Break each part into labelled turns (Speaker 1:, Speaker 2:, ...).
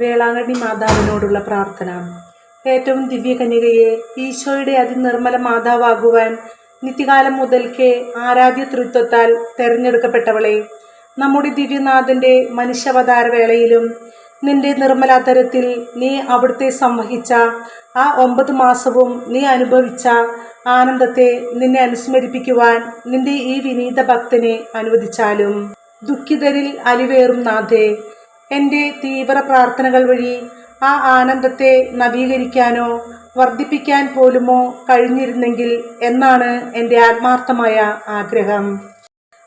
Speaker 1: വേളാങ്കണ്ണി മാതാവിനോടുള്ള പ്രാർത്ഥന. ഏറ്റവും ദിവ്യകന്യകയെ ഈശോയുടെ അതിനിർമ്മല മാതാവാകുവാൻ നിത്യകാലം മുതൽക്കേ ആരാധ്യ തൃത്വത്താൽ തെരഞ്ഞെടുക്കപ്പെട്ടവളെ നമ്മുടെ ദിവ്യനാഥന്റെ മനുഷ്യാവതാര വേളയിലും നിന്റെ നിർമ്മലാതരത്തിൽ നീ അവിടുത്തെ സംവഹിച്ച ആ ഒമ്പത് മാസവും നീ അനുഭവിച്ച ആനന്ദത്തെ നിന്നെ അനുസ്മരിപ്പിക്കുവാൻ നിന്റെ ഈ വിനീത ഭക്തനെ അനുവദിച്ചാലും. ദുഃഖിതരിൽ അലിവേറും നാഥേ എന്റെ തീവ്ര പ്രാർത്ഥനകൾ വഴി ആ ആനന്ദത്തെ നവീകരിക്കാനോ വർദ്ധിപ്പിക്കാൻ പോലുമോ കഴിഞ്ഞിരുന്നെങ്കിൽ എന്നാണ് എന്റെ ആത്മാർത്ഥമായ ആഗ്രഹം.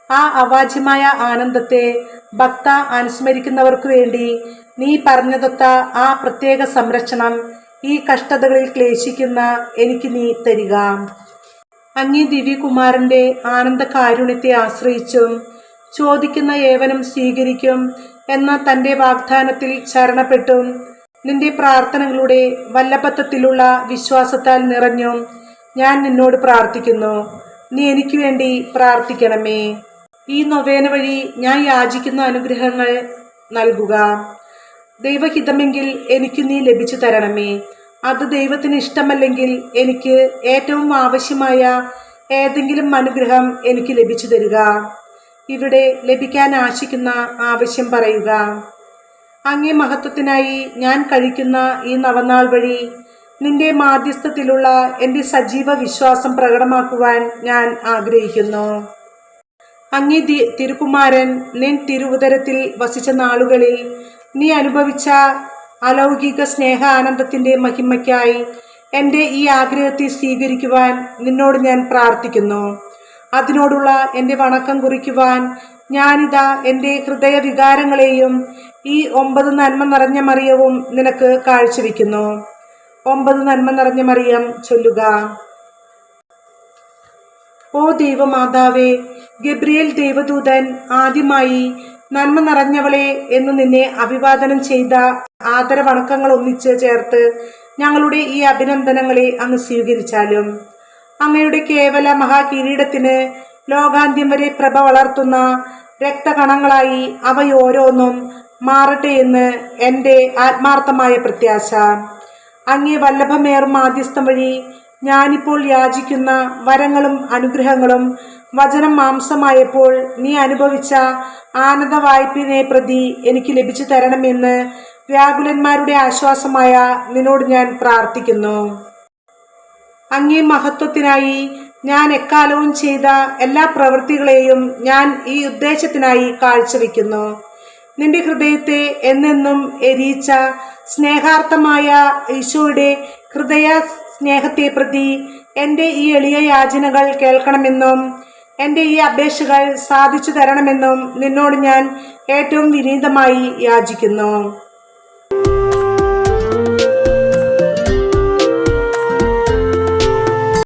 Speaker 1: ആ അവാച്യമായ ആനന്ദത്തെ ഭക്ത അനുസ്മരിക്കുന്നവർക്കു വേണ്ടി നീ പറഞ്ഞതൊത്ത ആ പ്രത്യേക സംരക്ഷണം ഈ കഷ്ടതകളിൽ ക്ലേശിക്കുന്ന എനിക്ക് നീ തരിക. അങ്ങേ ദിവ്യകുമാരന്റെ ആനന്ദ കാരുണ്യത്തെ ആശ്രയിച്ചും ചോദിക്കുന്ന ഏവനും സ്വീകരിക്കും എന്ന തന്റെ വാഗ്ദാനത്തിൽ ശരണപ്പെട്ടു. നിന്റെ പ്രാർത്ഥനകളുടെ വല്ലപത്തത്തിലുള്ള വിശ്വാസത്താൽ നിറഞ്ഞു ഞാൻ നിന്നോട് പ്രാർത്ഥിക്കുന്നു. നീ എനിക്ക് വേണ്ടി പ്രാർത്ഥിക്കണമേ. ഈ നൊവേന വഴി ഞാൻ യാചിക്കുന്ന അനുഗ്രഹങ്ങൾ നൽകുക. ദൈവഹിതമെങ്കിൽ എനിക്ക് നീ ലഭിച്ചു തരണമേ. അത് ദൈവത്തിന് ഇഷ്ടമല്ലെങ്കിൽ എനിക്ക് ഏറ്റവും ആവശ്യമായ ഏതെങ്കിലും അനുഗ്രഹം എനിക്ക് ലഭിച്ചു തരിക. ഇവിടെ ലഭിക്കാൻ ആശിക്കുന്ന ആവശ്യം പറയുക. അങ്ങേ മഹത്വത്തിനായി ഞാൻ കഴിക്കുന്ന ഈ നവനാൾ വഴി നിന്റെ മാധ്യസ്ഥത്തിലുള്ള എന്റെ സജീവ വിശ്വാസം പ്രകടമാക്കുവാൻ ഞാൻ ആഗ്രഹിക്കുന്നു. അങ്ങേ തിരുകുമാരൻ നിൻ തിരുവുതരത്തിൽ വസിച്ച നാളുകളിൽ നീ അനുഭവിച്ച അലൗകിക സ്നേഹ ആനന്ദത്തിന്റെ മഹിമയ്ക്കായി എന്റെ ഈ ആഗ്രഹത്തെ സ്വീകരിക്കുവാൻ നിന്നോട് ഞാൻ പ്രാർത്ഥിക്കുന്നു. അതിനോടുള്ള എന്റെ വണക്കം കുറിക്കുവാൻ ഞാനിതാ എന്റെ ഹൃദയ വികാരങ്ങളെയും ഈ ഒമ്പത് നന്മ നിറഞ്ഞ മറിയവും നിനക്ക് കാഴ്ചവെക്കുന്നു. ഒമ്പത് നന്മ നിറഞ്ഞ മറിയം ചൊല്ലുക. ഓ ദൈവമാതാവേ ഗബ്രിയേൽ ദൈവദൂതൻ ആദ്യമായി നന്മ നിറഞ്ഞവളെ എന്ന് നിന്നെ അഭിവാദനം ചെയ്ത ആദരവണക്കങ്ങൾ ഒന്നിച്ച് ചേർത്ത് ഞങ്ങളുടെ ഈ അഭിനന്ദനങ്ങളെ അങ്ങ് സ്വീകരിച്ചാലും അങ്ങയുടെ കേവല മഹാകിരീടത്തിന് ലോകാന്ത്യം വരെ പ്രഭ വളർത്തുന്ന രക്തകണങ്ങളായി അവയോരോന്നും മാറട്ടെ എന്ന് എന്റെ ആത്മാർത്ഥമായ പ്രത്യാശ. അങ്ങേ വല്ലഭമേറും മാധ്യസ്ഥം വഴി ഞാനിപ്പോൾ യാചിക്കുന്ന വരങ്ങളും അനുഗ്രഹങ്ങളും വചനം മാംസമായപ്പോൾ നീ അനുഭവിച്ച ആനന്ദ വായ്പിനെ പ്രതി എനിക്ക് ലഭിച്ചു തരണമെന്ന് വ്യാകുലന്മാരുടെ ആശ്വാസമായ നിന്നോട് ഞാൻ പ്രാർത്ഥിക്കുന്നു. അങ്ങേ മഹത്വത്തിനായി ഞാൻ എക്കാലവും ചെയ്ത എല്ലാ പ്രവൃത്തികളെയും ഞാൻ ഈ ഉദ്ദേശത്തിനായി കാഴ്ചവെക്കുന്നു. നിന്റെ ഹൃദയത്തെ എന്നെന്നും എരിയിച്ച സ്നേഹാർത്ഥമായ ഈശോയുടെ ഹൃദയ സ്നേഹത്തെ പ്രതി എന്റെ ഈ എളിയ യാചനകൾ കേൾക്കണമെന്നും എന്റെ ഈ അപേക്ഷകൾ സാധിച്ചു തരണമെന്നും നിന്നോട് ഞാൻ ഏറ്റവും വിനീതമായി യാചിക്കുന്നു.